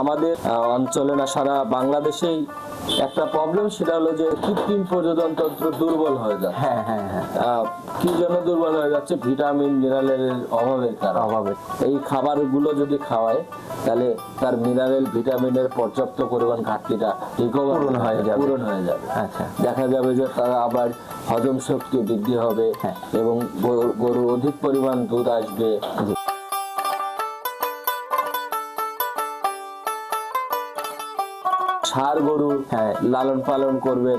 আমাদের অঞ্চলে না সারা বাংলাদেশেই একটা প্রবলেম সেটা হলো যে কৃত্রিম প্রজনন তন্ত্র দুর্বল হয়ে যায় হ্যাঁ হ্যাঁ হ্যাঁ। কি জন্য দুর্বল হয়ে যাচ্ছে? ভিটামিন মিনারেলের অভাবের কারণে। অভাবে এই খাবারগুলো যদি খাওয়ায় তাহলে তার মিনারেল ভিটামিনের পর্যাপ্ত পরিমাণ ঘাটতিটা রিকভার পূরণ হয়ে যাবে। পূরণ হয়ে যাবে। আচ্ছা। দেখা যাবে যে তারা আবার হজম শক্তি বৃদ্ধি হবে হ্যাঁ। এবং গরু- গরুর অধিক পরিমাণ দুধ আসবে। সার গরু হ্যাঁ। লালন পালন করবেন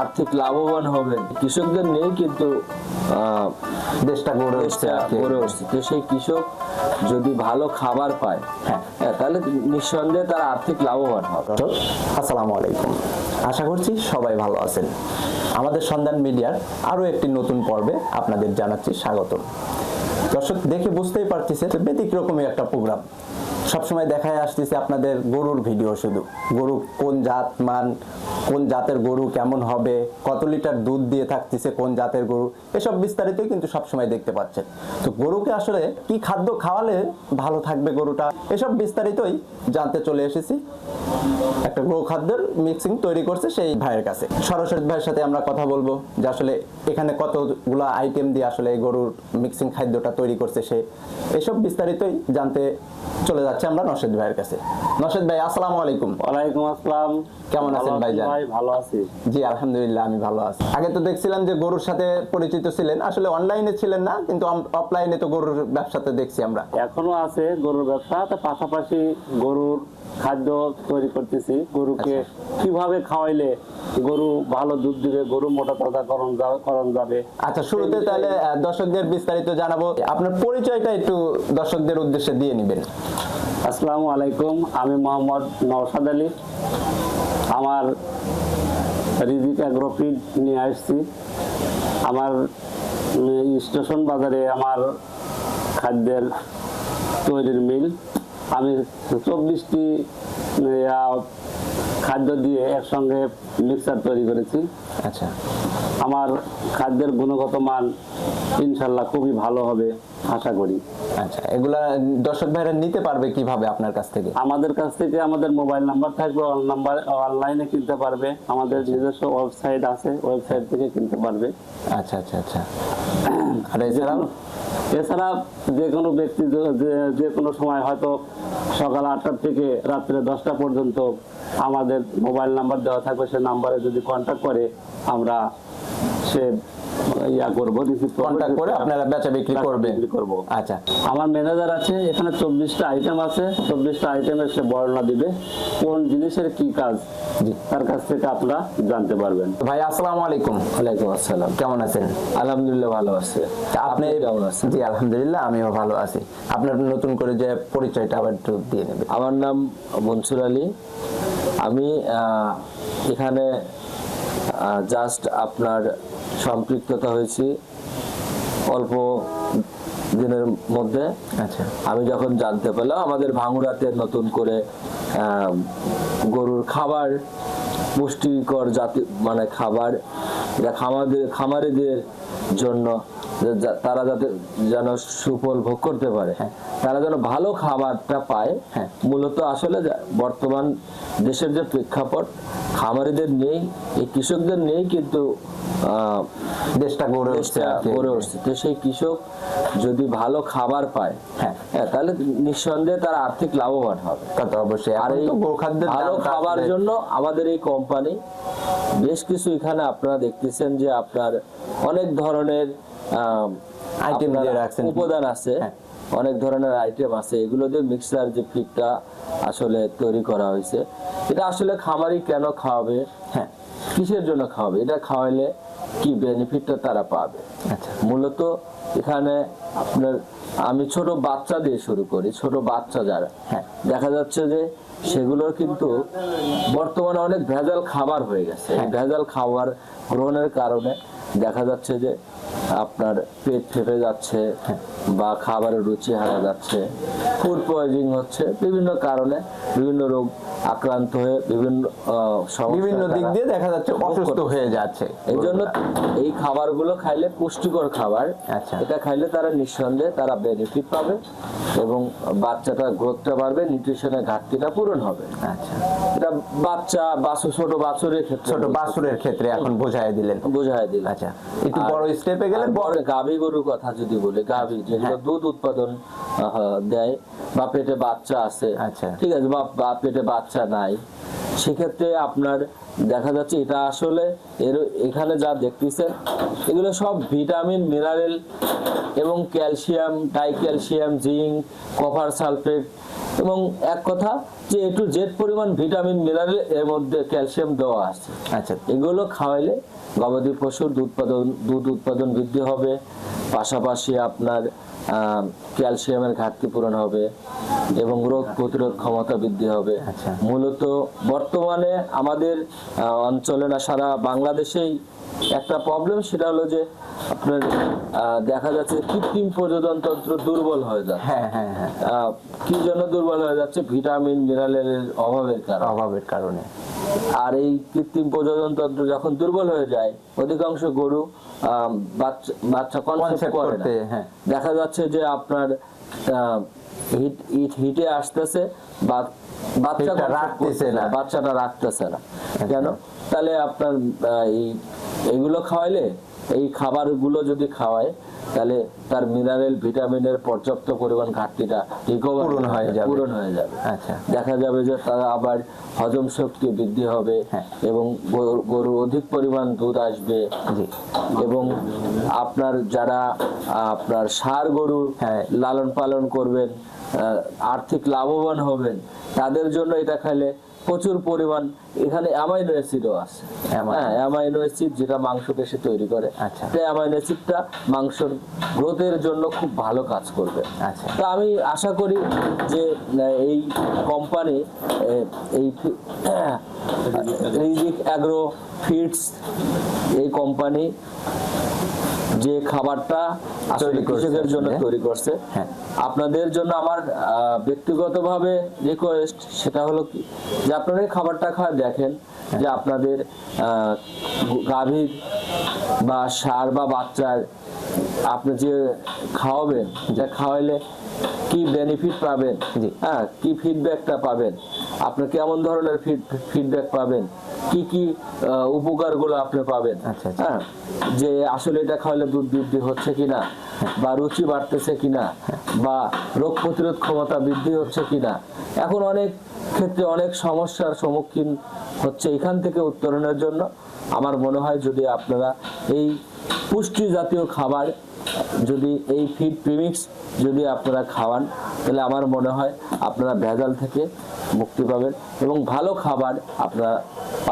আর্থিক লাভবান হবেন কৃষকদের নেই কিন্তু দেশটা গড়ে উঠছে। গড়ে উঠছে তো সেই কৃষক যদি ভালো খাবার পায় হ্যাঁ। হ্যাঁ, তাহলে নিঃসন্দেহে তার আর্থিক লাভবান হবে আসসালামু আলাইকুম আশা করছি সবাই ভালো আছেন আমাদের সন্ধান মিডিয়ার আরও একটি নতুন পর্বে আপনাদের জানাচ্ছি স্বাগত দর্শক দেখে বুঝতেই পারতেছে যে ব্যতিক্রমী একটা প্রোগ্রাম সবসময় দেখায় আসতেছে আপনাদের গরুর ভিডিও শুধু। গরু কোন জাত, মান, কোন জাতের গরু কেমন হবে, কত লিটার দুধ দিয়ে থাকতেছে কোন জাতের গরু, এসব বিস্তারিত কিন্তু সবসময় দেখতে পাচ্ছেন। তো গরুকে আসলে কি খাদ্য খাওয়ালে ভালো থাকবে গরুটা, এসব বিস্তারিতই জানতে চলে এসেছি। একটা গো খাদ্যের মিক্সিং তৈরি করছে সেই ভাইয়ের কাছে। সরাসরি ভাইয়ের সাথে আমরা কথা বলব যে আসলে এখানে কতগুলো আইটেম দিয়ে আসলে গরুর মিক্সিং খাদ্যটা তৈরি করছে সে। এসব বিস্তারিতই জানতে চলে যাচ্ছে আমরা নশেদ ভাইয়ের কাছে। নশেদ ভাই আসসালামু আলাইকুম। ওয়ালাইকুম আসসালাম। কেমন আছেন ভাইজান? ভাই ভালো আছি। জি আলহামদুলিল্লাহ আমি ভালো আছি। আগে তো দেখছিলাম যে গরুর সাথে পরিচিত ছিলেন আসলে অনলাইনে ছিলেন না কিন্তু অফলাইনে তো গরুর ব্যবসাতে দেখছি আমরা। এখনও আছে গরুর ব্যবসা তার পাশাপাশি গরুর খাদ্য তৈরি করতেছি। গরুকে আচ্ছা। কীভাবে খাওয়াইলে গরু ভালো দুধ দিবে গরু মোটা তাজা করণ যাবে? আচ্ছা শুরুতে তাহলে দর্শকদের বিস্তারিত জানাব। আপনার পরিচয়টা একটু দর্শকদের উদ্দেশ্যে দিয়ে নেবেন। আসসালামু আলাইকুম আমি মোহাম্মদ নওশাদ আলী। আমার রিজিক অ্যাগ্রোফিড নিয়ে আসছি। আমার স্টেশন বাজারে আমার খাদ্যের তৈরির মিল। আমি চব্বিশটি খাদ্য দিয়ে একসঙ্গে মিক্সার তৈরি করেছি। আচ্ছা। আমার খাদ্যের গুণগত মান ইনশাল্লাহ খুবই ভালো হবে। আশা করি। আচ্ছা এগুলা দর্শক ভাইরা নিতে পারবে কীভাবে আপনার কাছ থেকে? আমাদের কাছ থেকে আমাদের মোবাইল নাম্বার থাকবে নাম্বার অনলাইনে কিনতে পারবে। আমাদের নিজস্ব ওয়েবসাইট আছে ওয়েবসাইট থেকে কিনতে পারবে। আচ্ছা আচ্ছা আচ্ছা। আর এছাড়াও? এছাড়া যে কোনো ব্যক্তি যে কোনো সময় হয়তো সকাল আটটার থেকে রাত্রে দশটা পর্যন্ত আমাদের মোবাইল নাম্বার দেওয়া থাকবে। সে নাম্বারে যদি কন্ট্যাক্ট করে আমরা সে ইয়া করব কন্ট্যাক্ট করে আপনারা বেচা বিক্রি করব। আচ্ছা আমার ম্যানেজার আছে এখানে চব্বিশটা আইটেম আছে চব্বিশটা আইটেমের সে বর্ণনা দিবে কোন জিনিসের কি কাজ তার কাছ থেকে আপনারা জানতে পারবেন। ভাই আসসালামু আলাইকুম। ওয়ালাইকুম আসসালাম। কেমন আছেন? আলহামদুলিল্লাহ ভালো আছে। তা আপনি কেমন আছেন? জি আলহামদুলিল্লাহ আমিও ভালো আছি। আপনার নতুন করে যে পরিচয়টা আবার একটু দিয়ে নেবেন। আমার নাম মনসুর আলী। আমি আহ, এখানে জাস্ট আপনার সম্পৃক্ততা হয়েছি অল্প দিনের মধ্যে। আচ্ছা। আমি যখন জানতে পেলাম আমাদের ভাঙুরাতে নতুন করে গরুর খাবার পুষ্টিকর জাতি মানে খাবার যা খামারদের খামারিদের জন্য তারা যাতে যেন সুফল ভোগ করতে পারে হ্যাঁ। তারা যেন ভালো খাবারটা পায় হ্যাঁ। মূলত আসলে বর্তমান দেশের যে প্রেক্ষাপট খামারিদের নেই এই কৃষকদের নেই কিন্তু দেশটা গড়ে উঠছে। গড়ে উঠছে তো সেই কৃষক যদি ভালো খাবার পায় হ্যাঁ। হ্যাঁ তাহলে নিঃসন্দেহে তার আর্থিক লাভবান হবে তা তো অবশ্যই আর এই গোখাদ্যের ভালো খাবার জন্য আমাদের এই কোম্পানি বেশ কিছু এখানে আপনারা দেখতেছেন যে আপনার অনেক ধরনের দিয়ে রাখছেন। উপাদান আছে হ্যাঁ। অনেক ধরনের আইটেম আছে এগুলো দিয়ে মিক্সার যে ফিডটা আসলে তৈরি করা হয়েছে এটা আসলে খামারি কেন খাওয়াবে হ্যাঁ কিসের জন্য খাওয়াবে এটা খাওয়াইলে কি বেনিফিটটা তারা পাবে আচ্ছা মূলত এখানে আপনার আমি ছোট বাচ্চা দিয়ে শুরু করি ছোট বাচ্চা যারা হ্যাঁ। দেখা যাচ্ছে যে সেগুলো কিন্তু বর্তমানে অনেক ভেজাল খাবার হয়ে গেছে হ্যাঁ। ভেজাল খাবার গ্রহণের কারণে দেখা যাচ্ছে যে আপনার পেট ফেপে যাচ্ছে। বা খাবারের রুচি হারা যাচ্ছে। ফুড পয়জিং হচ্ছে বিভিন্ন কারণে বিভিন্ন রোগ আক্রান্ত হয়ে বিভিন্ন বিভিন্ন দিক দিয়ে দেখা যাচ্ছে অসুস্থ হয়ে যাচ্ছে। এই জন্য এই খাবারগুলো খাইলে পুষ্টিকর খাবার। আচ্ছা। এটা খাইলে তারা নিঃসন্দেহে তারা বেনিফিট পাবে এবং বাচ্চাটা গ্রোথটা বাড়বে নিউট্রিশনের ঘাটতিটা পূরণ হবে। আচ্ছা। এটা বাচ্চা বাছুর ছোট বাছুরের ক্ষেত্রে ছোট বাছুরের ক্ষেত্রে এখন বোঝায় দিলেন। বোঝায় দিল আচ্ছা। একটু বড় স্টেপে গেলে বড় বড় গাভী গরুর কথা যদি বলি গাভী যেগুলো হ্যাঁ। দুধ উৎপাদন দেয় বা পেটে বাচ্চা আছে আচ্ছা। ঠিক আছে বা পেটে বাচ্চা নাই সেক্ষেত্রে আপনার দেখা যাচ্ছে এটা আসলে এর এখানে যা দেখতেছেন এগুলো সব ভিটামিন মিনারেল এবং calcium dicalcium zinc copper sulphate এবং এক কথা যে একটু জেড পরিমাণ ভিটামিন মিনারেল এর মধ্যে ক্যালসিয়াম দেওয়া আছে। আচ্ছা। এগুলো খাওয়াইলে গবাদি পশুর দুধ উৎপাদন দুধ উৎপাদন বৃদ্ধি হবে পাশাপাশি আপনার ক্যালসিয়ামের ঘাটতি পূরণ হবে এবং রোগ প্রতিরোধ ক্ষমতা বৃদ্ধি হবে। আচ্ছা। মূলত বর্তমানে আমাদের অঞ্চলে না সারা বাংলাদেশেই একটা প্রবলেম সেটা হলো যে আপনার দেখা যাচ্ছে কৃত্রিম প্রজনন তন্ত্র দুর্বল হয়ে যাচ্ছে। হ্যাঁ হ্যাঁ হ্যাঁ। কি জন্য দুর্বল হয়ে যাচ্ছে? ভিটামিন মিনারেলের অভাবের কারণে। অভাবের কারণে। আর এই কৃত্রিম প্রজনন তন্ত্র যখন দুর্বল হয়ে যায় অধিকাংশ গরু বাচ্চা কনসেপ্ট করে না। করতে, হ্যাঁ। দেখা যাচ্ছে যে আপনার হিট হিট হিটে আসতেছে বা বাচ্চা রাখতেছে না। বাচ্চাটা রাখতেছে না। কেন? তাহলে আপনার এই এগুলো খাওয়াইলে এই খাবারগুলো যদি খাওয়ায় তাহলে তার মিনারেল ভিটামিনের পর্যাপ্ত পরিমাণ ঘাটতিটা পূরণ হয়ে যাবে। পূরণ হয়ে যাবে আচ্ছা দেখা যাবে যে তারা আবার হজম শক্তি বৃদ্ধি হবে হ্যাঁ। এবং গরু- অধিক পরিমাণ দুধ আসবে এবং আপনার যারা আপনার সার গরু হ্যাঁ। লালন পালন করবেন আর্থিক লাভবান হবেন তাদের জন্য এটা খাইলে প্রচুর পরিমাণ এখানে অ্যামাইনো অ্যাসিডও আছে। হ্যাঁ অ্যামাইনো অ্যাসিড যেটা মাংস পেশি তৈরি করে। আচ্ছা। এই অ্যামাইনো অ্যাসিডটা মাংসর গ্রোথের জন্য খুব ভালো কাজ করবে। আচ্ছা। তো আমি আশা করি যে এই কোম্পানি এই রিজিক অ্যাগ্রো ফিডস এই কোম্পানি যে খাবারটা আসলে কৃষকের জন্য তৈরি করছে হ্যাঁ। আপনাদের জন্য আমার ব্যক্তিগতভাবে রিকোয়েস্ট সেটা হলো কি যে আপনারা এই খাবারটা খাওয়া দেখেন যে আপনাদের আহ, গাভীর বা সার বা বাচ্চার আপনি যে খাওয়াবেন যা খাওয়াইলে কি বেনিফিট পাবেন? হ্যাঁ কি ফিডব্যাকটা পাবেন? আপনি কেমন ধরনের ফিডব্যাক পাবেন? কি কি উপকারগুলো আপনি পাবেন? আচ্ছা, আচ্ছা। হ্যাঁ যে আসলে এটা খাওয়ালে দুধ বৃদ্ধি হচ্ছে কিনা বা রুচি বাড়তেছে কিনা বা রোগ প্রতিরোধ ক্ষমতা বৃদ্ধি হচ্ছে কিনা। এখন অনেক ক্ষেত্রে অনেক সমস্যার সম্মুখীন হচ্ছে এখান থেকে উত্তরণের জন্য। আমার মনে হয় যদি আপনারা এই পুষ্টি জাতীয় খাবার যদি এই ফিড প্রিমিক্স যদি আপনারা খাওয়ান তাহলে আমার মনে হয় আপনারা ভেজাল থেকে মুক্তি পাবেন এবং ভালো খাবার আপনারা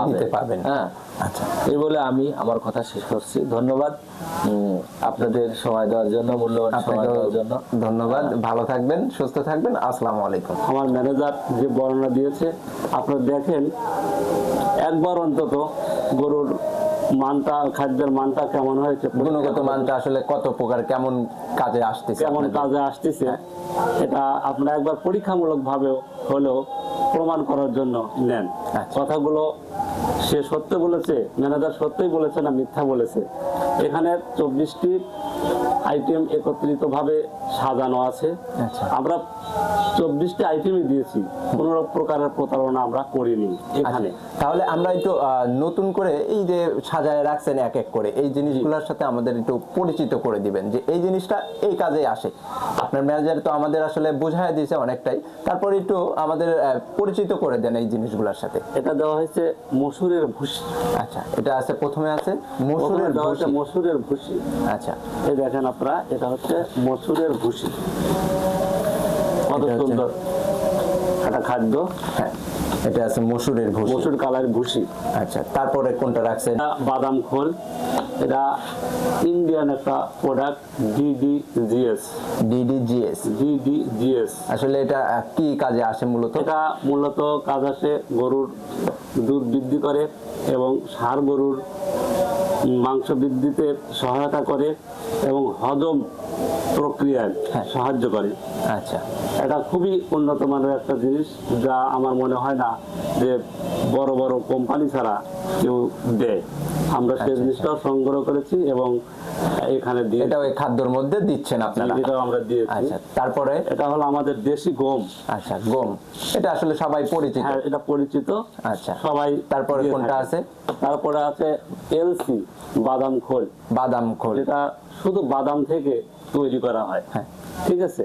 নিতে পারবেন। হ্যাঁ। আচ্ছা। এই বলে আমি আমার কথা শেষ করছি। ধন্যবাদ। আপনাদের সময় দেওয়ার জন্য মূল্যবান সময় দেওয়ার জন্য। ধন্যবাদ। ভালো থাকবেন সুস্থ থাকবেন। আসসালামু আলাইকুম। আমার ম্যানেজার যে বর্ণনা দিয়েছে আপনারা দেখেন একবার অন্তত গরুর মানটা খাদ্যের মানটা কেমন হয়েছে? গুণগত মানটা আসলে কত প্রকার কেমন কাজে আসতেছে কেমন কাজে আসতেছে এটা আপনারা একবার পরীক্ষামূলক ভাবে হলেও প্রমাণ করার জন্য নেন। আচ্ছা। কথাগুলো সে সত্য বলেছে ম্যানেজার সত্যই বলেছে না মিথ্যা বলেছে? এখানে চব্বিশটি আইটেম একত্রিত ভাবে সাজানো আছে। আচ্ছা। আমরা চব্বিশটি আইটেমই দিয়েছি। কোন প্রকারের প্রতারণা আমরা করিনি এখানে। আচ্ছা, তাহলে আমরা একটু নতুন করে এই যে সাজায় রাখছেন এক এক করে এই জিনিসগুলোর সাথে আমাদের একটু পরিচিত করে দিবেন যে এই জিনিসটা এই কাজে আসে। আপনার ম্যানেজার তো আমাদের আসলে বোঝায় দিয়েছে অনেকটাই। তারপর একটু আমাদের পরিচিত করে দেন এই জিনিসগুলোর সাথে। এটা দেওয়া হয়েছে মসুরের ভুসি। আচ্ছা এটা আছে প্রথমে আছে মসুরের ভুসি। মসুরের ভুসি। আচ্ছা। এই দেখেন আপনারা এটা হচ্ছে মসুরের ভুসি। এটা খাদ্য। হ্যাঁ এটা আছে মসুরের ভুসি। মসুর কালার ভুসি। আচ্ছা তারপরে কোনটা রাখছেন? বাদাম খোল। এটা ইন্ডিয়ান একটা প্রোডাক্ট ডিডিজিএস ডিডিজিএস ডিডিজিএস আসলে এটা কি কাজে আসে মূলত? এটা মূলত কাজ আসে গরুর দুধ বৃদ্ধি করে এবং ষাঁড় গরুর মাংস বৃদ্ধিতে সহায়তা করে এবং হজম প্রক্রিয়ায় হ্যাঁ। সাহায্য করে। আচ্ছা। এটা খুবই উন্নত মানের একটা জিনিস যা আমার মনে হয় না যে বড় বড় কোম্পানি ছাড়া কেউ দেয়। আমরা সেই আচ্ছা, জিনিসটাও সংগ্রহ করেছি এবং এখানে দিয়ে এটা ওই খাদ্যর মধ্যে দিচ্ছেন আপনারা? এটাও আমরা দিয়েছি। আচ্ছা তারপরে? এটা হলো আমাদের দেশি গম। আচ্ছা গম। এটা আসলে সবাই পরিচিত? হ্যাঁ এটা পরিচিত। আচ্ছা। সবাই তারপরে কোনটা আছে? তারপরে আছে এলসি। বাদাম খোল। বাদাম খোল। যেটা শুধু বাদাম থেকে তৈরি করা হয়। হ্যাঁ। ঠিক আছে?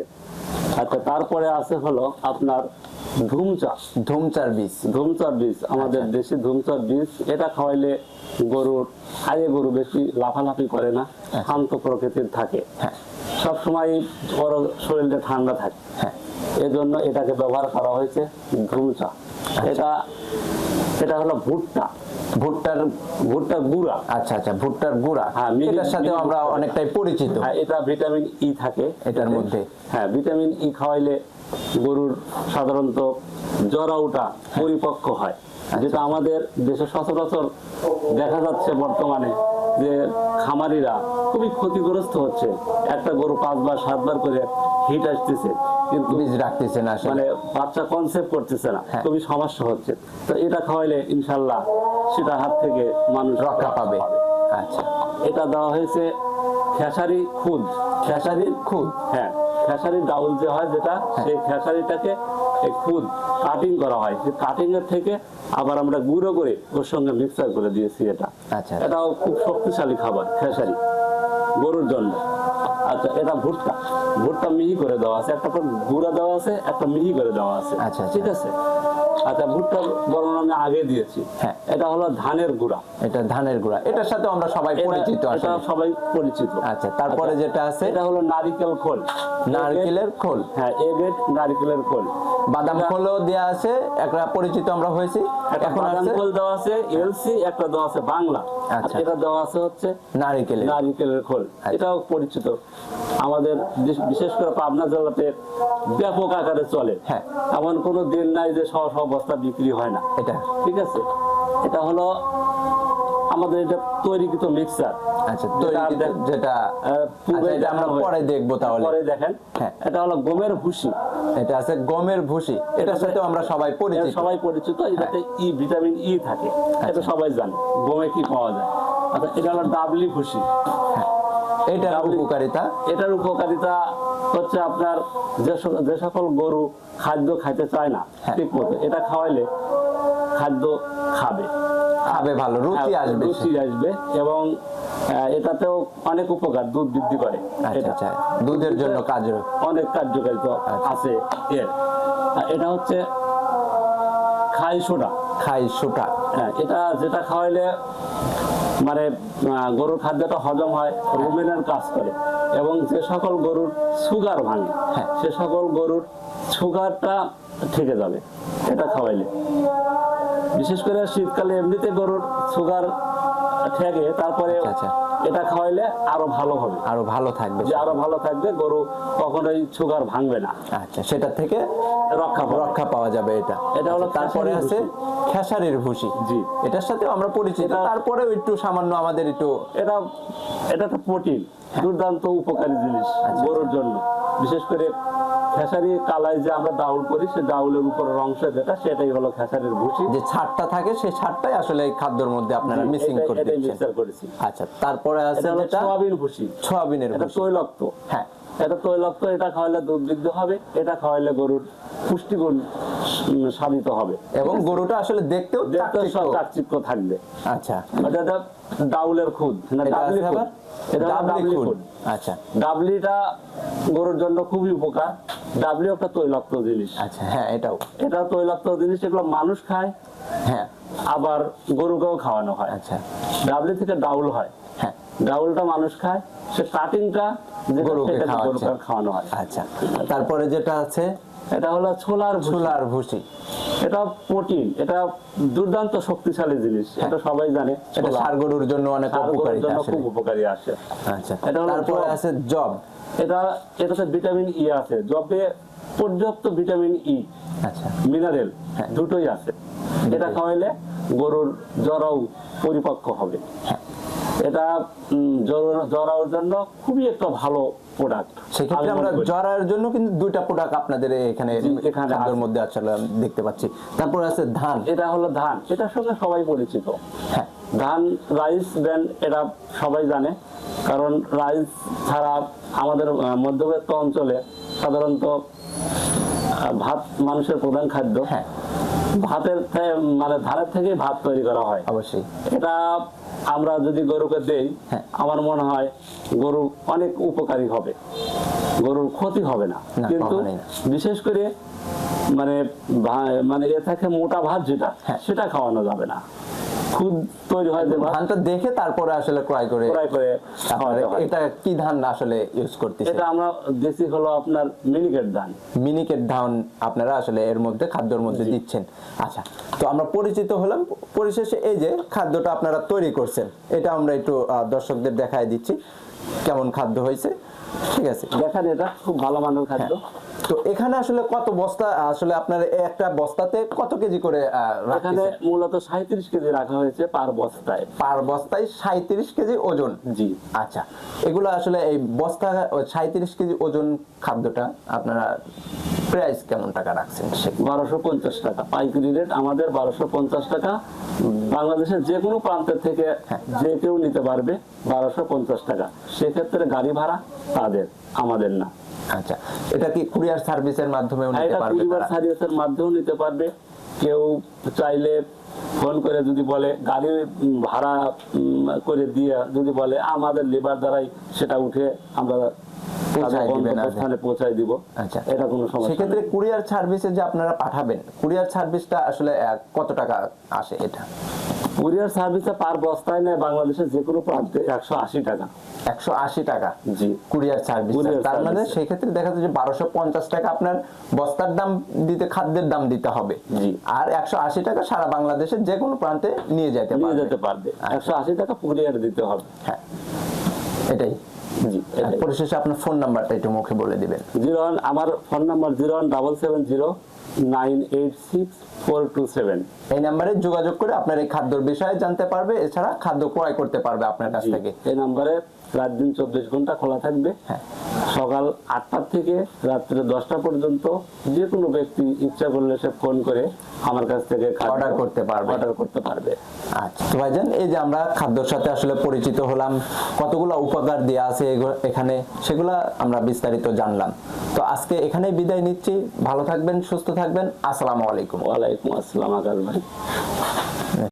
আচ্ছা তারপরে আছে হলো আপনার ধুমচা ধুমচার বীজ। ধুমচার বীজ আমাদের আচ্ছা। দেশি ধুমচার বীজ এটা খাওয়াইলে গরুর আগে গরু বেশি লাফালাফি করে না শান্ত প্রকৃতির থাকে। আচ্ছা। হ্যাঁ। সব সময় ওর শরীরটা ঠান্ডা থাকে। হ্যাঁ। এজন্য এটাকে ব্যবহার করা হয়েছে ধুমচা। এটা এটা হলো ভুট্টা। ভুট্টার ভুট্টার গুঁড়া। আচ্ছা আচ্ছা ভুট্টার গুঁড়া। হ্যাঁ, মিলের এটার সাথে আমরা। অনেকটাই পরিচিত। হ্যাঁ এটা ভিটামিন ই থাকে। এটার মধ্যে। হ্যাঁ ভিটামিন ই খাওয়াইলে গরুর সাধারণত জরাউটা পরিপক্ক হয়। যেটা আমাদের দেশে সচরাচর দেখা যাচ্ছে বর্তমানে। যে খামারিরা খুবই ক্ষতিগ্রস্ত হচ্ছে। একটা গরু পাঁচবার সাতবার করে হিট আসতেছে। কিন্তু বীজ রাখতেছে আসলে। মানে বাচ্চা কনসেপ্ট করতেছে না। হ্যাঁ। খুবই সমস্যা হচ্ছে। তো এটা খাওয়াইলে ইনশাল্লাহ সেটা হাত থেকে মানুষ রক্ষা পাবে। আচ্ছা। এটা দেওয়া হয়েছে খেসারি খুদ। খেসারির খুদ? হ্যাঁ। খেসারি ডাউল যে হয় যেটা হ্যাঁ। সেই খেসারিটাকে খুদ কাটিং করা হয়। সেই কাটিং এর থেকে আবার আমরা গুঁড়ো করে ওর সঙ্গে মিক্সার করে দিয়েছি এটা। আচ্ছা। এটাও খুব শক্তিশালী খাবার খেসারি। গরুর জন্য। আচ্ছা এটা ভুট্টা। ভুট্টা মিহি করে দেওয়া আছে। একটা গুঁড়া দেওয়া আছে একটা মিহি করে দেওয়া আছে। আচ্ছা, আচ্ছা। ঠিক আছে? আচ্ছা ভুট্টার বর্ণনা আমি আগে দিয়েছি। হ্যাঁ। এটা হলো ধানের গুঁড়া। এটা ধানের গুঁড়া। এটার সাথে আমরা সবাই পরিচিত এটা সবাই পরিচিত। আচ্ছা তারপরে আচ্ছা, যেটা আছে? এটা হলো নারিকেল খোল। নারকেলের খোল। হ্যাঁ এগেট নারিকেলের খোল। বাদাম খোলও দেওয়া আছে একটা পরিচিত আমরা হয়েছি এখন বাদাম খোল দেওয়া আছে এলসি একটা দেওয়া আছে বাংলা। আচ্ছা। এটা দেওয়া আছে হচ্ছে নারিকেলের। নারিকেলের খোল। আচ্ছা। এটাও পরিচিত। আমাদের বিশেষ করে পাবনা জেলাতে ব্যাপক আকারে চলে। হ্যাঁ। এমন কোনো দিন নাই যে সব সব বস্তা বিক্রি হয় না। এটা। ঠিক আছে? এটা হলো আমাদের এটা তৈরিকৃত মিক্সার আচ্ছা তৈরি যেটা আচ্ছা, এটা আমরা পরে দেখব তাহলে। পরে দেখেন। হ্যাঁ। এটা হলো গমের ভুসি। এটা আছে গমের ভুসি। এটার সাথেও আমরা সবাই পরিচিত। সবাই পরিচিত এটাতে ই ভিটামিন ই থাকে। এটা আচ্ছা। সবাই জানে গমে কি পাওয়া যায়। আচ্ছা এটা হলো ডাবলি ভুসি। এটার উপকারিতা? এটার উপকারিতা হচ্ছে আপনার যে সকল গরু খাদ্য খাইতে চায় না হ্যাঁ। ঠিক মতো এটা খাওয়াইলে খাদ্য খাবে। খাবে ভালো রুচি হ্যাঁ, আসবে রুচি আসবে এবং এটাতেও অনেক উপকার দুধ বৃদ্ধি করে। আচ্ছা এটা। আচ্ছা দুধের জন্য কাজ অনেক কার্যকারিতা আচ্ছা। আছে এর। এটা হচ্ছে খাই সোডা। খাই সুটা হ্যাঁ এটা যেটা খাওয়াইলে মানে গরুর খাদ্যটা হজম হয় রুমেনের কাজ করে। এবং যে সকল গরুর সুগার ভাঙে হ্যাঁ। সে সকল গরুর সুগারটা থেকে যাবে এটা খাওয়াইলে। বিশেষ করে শীতকালে এমনিতে গরুর সুগার ঠেকে তারপরে আচ্ছা, আচ্ছা। এটা খাওয়াইলে আরও ভালো হবে আরও ভালো থাকবে যে আরও ভালো থাকবে গরু কখনোই সুগার ভাঙবে না আচ্ছা সেটা থেকে রক্ষা রক্ষা পাওয়া যাবে এটা এটা হলো আচ্ছা, তারপরে আছে খেসারির ভুসি জি। এটার সাথে আমরা পরিচিত তারপরেও একটু সামান্য আমাদের একটু এটা এটা তো প্রোটিন। দুর্দান্ত উপকারী জিনিস। গরুর জন্য বিশেষ করে খেসারি কালাই যে আমরা দাউল করি সে দাউলের উপরের অংশ যেটা সেটাই হলো খেসারির ভুসি। যে ছাড়টা থাকে সেই ছাড়টাই আসলে এই খাদ্যের মধ্যে আপনারা মিসিং করে দিচ্ছেন। করেছি। আচ্ছা তারপরে আছে হলো সোয়াবিন ভুসি। সোয়াবিনের ভুসি। তৈলাক্ত। হ্যাঁ। এটা তৈলাক্ত এটা খাওয়াইলে দুধ বৃদ্ধি হবে এটা খাওয়াইলে গরুর পুষ্টিগুণ সাধিত হবে। এবং গরুটা আসলে দেখতেও সব চাকচিক্য। থাকবে। আচ্ছা। এটা ডাউলের খুদ না ডাবলি আছে এটা ডাবলি ডাবলি খুদ। খুদ। আচ্ছা। ডাবলিটা গরুর জন্য খুবই উপকার। ডাবলি একটা তৈলাক্ত জিনিস। আচ্ছা হ্যাঁ এটাও। এটা তৈলাক্ত জিনিস এগুলো মানুষ খায় হ্যাঁ। আবার গরুকেও খাওয়ানো হয়। আচ্ছা। ডাবলি থেকে ডাউল হয়। হ্যাঁ। ডাউলটা মানুষ খায়। সে কাটিংটা গরুকে খাওয়াচ্ছে। খাওয়ানো হয় আচ্ছা তারপরে যেটা আছে? এটা হলো ছোলার ছোলার ভুসি। এটা প্রোটিন এটা দুর্দান্ত শক্তিশালী জিনিস এটা সবাই জানে। এটা। ষাঁড় গরুর জন্য অনেক আসলে খুব উপকারী আসে। আচ্ছা এটা তারপরে আছে জব। এটা এটাতে ভিটামিন ই আছে। জবে পর্যাপ্ত ভিটামিন ই আচ্ছা। মিনারেল হ্যাঁ। দুটোই আছে। এটা খাওয়াইলে গরুর জরাও পরিপক্ক হবে। হ্যাঁ। এটা উম, জন্য খুবই একটা ভালো প্রোডাক্ট সেক্ষেত্রে আমরা জরার জন্য কিন্তু দুইটা প্রোডাক্ট আপনাদের এখানে এখানে মধ্যে আসলে দেখতে পাচ্ছি। তারপর আছে ধান। এটা হলো ধান। এটার সঙ্গে সবাই পরিচিত। হ্যাঁ। ধান রাইস ব্র্যান্ড এটা সবাই জানে। কারণ রাইস ছাড়া আমাদের মধ্যবিত্ত অঞ্চলে সাধারণত ভাত মানুষের প্রধান খাদ্য। হ্যাঁ। ভাতের মানে ধানের থেকে ভাত তৈরি করা হয়। অবশ্যই। এটা আমরা যদি গরুকে দেই হ্যাঁ। আমার মনে হয় গরু অনেক উপকারী হবে গরুর ক্ষতি হবে না কিন্তু বিশেষ করে মানে মানে এ থাকে মোটা ভাত যেটা হ্যাঁ। সেটা খাওয়ানো যাবে না খুব তৈরি হয় ধানটা দেখে তারপরে আসলে ক্রয় করে এটা কি ধান আসলে ইউজ করতেছে? এটা আমরা দেশি হলো আপনার মিনিকেট ধান। মিনিকেট ধান আপনারা আসলে এর মধ্যে খাদ্যের মধ্যে দিচ্ছেন। আচ্ছা তো আমরা পরিচিত হলাম। পরিশেষে এই যে খাদ্যটা আপনারা তৈরি করছেন এটা আমরা একটু দর্শকদের দেখায় দিচ্ছি কেমন খাদ্য হয়েছে। ঠিক আছে দেখেন এটা খুব ভালো মানের খাদ্য। তো এখানে আসলে কত বস্তা আসলে আপনার একটা বস্তাতে কত কেজি করে এখানে? মূলত সাঁত্রিশ কেজি রাখা হয়েছে পার বস্তায়। পার বস্তায় সাঁত্রিশ কেজি ওজন? জি। আচ্ছা এগুলো আসলে এই বস্তা সাঁত্রিশ কেজি ওজন খাদ্যটা আপনারা প্রাইস কেমন টাকা রাখছেন? বারোশো পঞ্চাশ টাকা। পাইকারি রেট আমাদের বারোশো পঞ্চাশ টাকা। বাংলাদেশের যে কোনো প্রান্তের থেকে যে কেউ নিতে পারবে বারোশো পঞ্চাশ টাকা। সেক্ষেত্রে গাড়ি ভাড়া তাদের আমাদের না। আচ্ছা এটা কি কুরিয়ার সার্ভিসের মাধ্যমে? সার্ভিসের মাধ্যমেও নিতে পারবে। কেউ চাইলে ফোন করে যদি বলে গাড়ি ভাড়া করে দিয়ে যদি বলে আমাদের লেবার দ্বারাই সেটা উঠে আমরা পৌঁছায় দিব। আচ্ছা। এটা কোনো সমস্যা সেক্ষেত্রে। কুরিয়ার সার্ভিসে যে আপনারা পাঠাবেন কুরিয়ার সার্ভিসটা আসলে কত টাকা আসে এটা? কুরিয়ার সার্ভিসে পার বস্তায় নেয় বাংলাদেশের যে কোনো প্রান্তে একশো আশি টাকা। একশো আশি টাকা? জি। কুরিয়ার সার্ভিস তার মানে সেই ক্ষেত্রে দেখা যাচ্ছে যে বারোশো পঞ্চাশ টাকা আপনার বস্তার দাম দিতে খাদ্যের দাম দিতে হবে। জি। আর একশো আশি টাকা সারা বাংলাদেশের যে কোনো প্রান্তে নিয়ে যেতে নিয়ে যেতে পারবে। একশো আশি টাকা কুরিয়ার দিতে হবে। হ্যাঁ। এটাই। জি পরিশেষে আপনার ফোন নাম্বারটা একটু মুখে বলে দিবেন। জিরো আমার phone number zero one double seven zero nine eight six four two seven. এই নাম্বারে যোগাযোগ করে আপনার এই খাদ্যর বিষয়ে জানতে পারবে এছাড়া খাদ্য ক্রয় করতে পারবে আপনার কাছ থেকে। এই নাম্বারে রাত দিন চব্বিশ ঘণ্টা খোলা থাকবে। হ্যাঁ। সকাল আটটা থেকে রাত্রে দশটা পর্যন্ত যে কোনো ব্যক্তি ইচ্ছা করলে সে ফোন করে আমার কাছ থেকে Order করতে পারবে। অর্ডার করতে পারবে। আচ্ছা। তো ভাইজান এই যে আমরা খাদ্যর সাথে আসলে পরিচিত হলাম কতগুলো উপকার দেওয়া আছে এখানে সেগুলা আমরা বিস্তারিত জানলাম। তো আজকে এখানেই বিদায় নিচ্ছি। ভালো থাকবেন সুস্থ থাকবেন। আসসালামু আলাইকুম। ওয়ালাইকুম আসসালাম আকাশ ভাই।